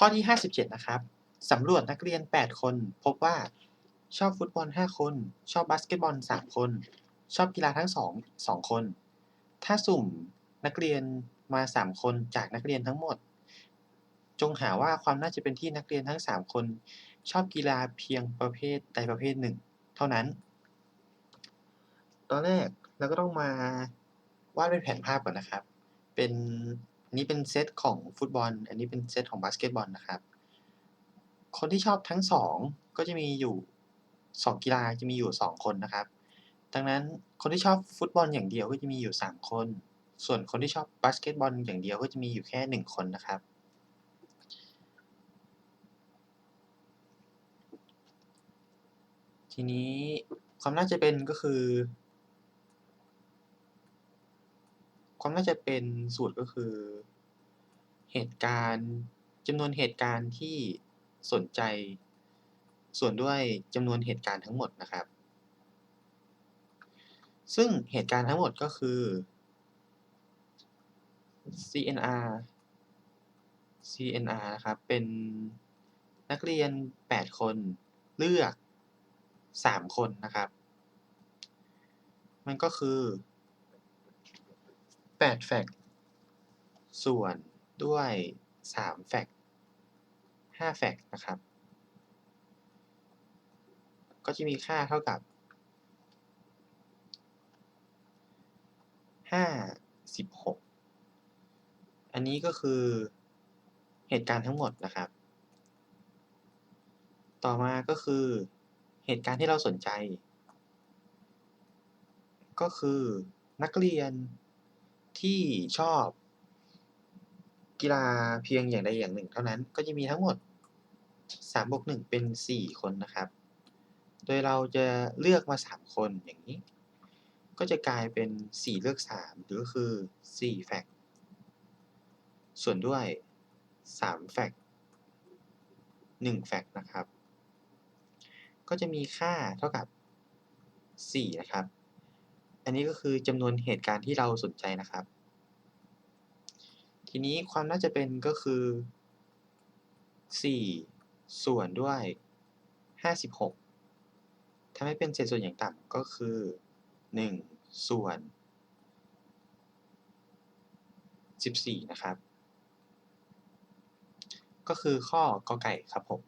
ข้อที่ 57 นะครับสำรวจนักเรียน 8 คน พบว่า ชอบฟุตบอล 5 คน ชอบบาสเกตบอล 3 คน ชอบกีฬาทั้ง 2 2 คน ถ้าสุ่มนักเรียนมา 3 คนจากนักเรียนทั้งหมด จงหาว่าความน่าจะเป็นที่นักเรียนทั้ง 3 คน ชอบกีฬาเพียงประเภทใดประเภทหนึ่ง เท่านั้น ตอนแรกเราก็ต้องมาวาดเป็นแผนภาพก่อนนะครับ เป็น อันนี้เป็นเซตของฟุตบอล อันนี้เป็นเซตของบาสเกตบอลนะครับ คนที่ชอบทั้ง2ก็จะมีอยู่2กีฬาจะมีอยู่2คนนะครับ ดังนั้นคนที่ชอบฟุตบอลอย่างเดียวก็จะมีอยู่3คน ส่วนคนที่ชอบบาสเกตบอลอย่างเดียวก็จะมีอยู่แค่1คนนะครับ ทีนี้ความน่าจะเป็นก็คือ ควาน่าจะเป็นสูตรก็คือ เหตุการณ์จำนวนเหตุการณ์ที่สนใจ ส่วนด้วยจำนวนเหตุการณ์ทั้งหมดนะครับ ซึ่งเหตุการณ์ทั้งหมดก็คือ CNR CNR นะครับ เป็นนักเรียน 8 คนเลือก 3 คนนะครับ มันก็คือ 8แฟกต์ส่วนด้วย3แฟกต์5แฟกต์นะครับ ก็จะมีค่าเท่ากับ56อันนี้ก็คือเหตุการณ์ทั้งหมดนะครับ ต่อมาก็คือเหตุการณ์ที่เราสนใจ ก็คือนักเรียน ที่ชอบ กีฬาเพียงอย่างใดอย่างหนึ่ง เท่านั้นก็จะมีทั้งหมด3บวก1เป็น 4 คนนะครับ โดยเราจะเลือกมา 3 คนอย่างนี้ ก็จะกลายเป็น 4 เลือก 3 หรือก็คือ4แฟกต์ส่วนด้วย3แฟกต์1แฟกต์นะครับ ก็จะมีค่าเท่ากับ 4 นะครับ อันนี้ก็คือจำนวนเหตุการณ์ที่เราสนใจนะครับ ทีนี้ความน่าจะเป็นก็คือ 4 ส่วนด้วย 56ทำให้เป็นเศษส่วนอย่างต่ำก็คือ 1 ส่วน 14 นะครับ ก็คือข้อกอไก่ครับผม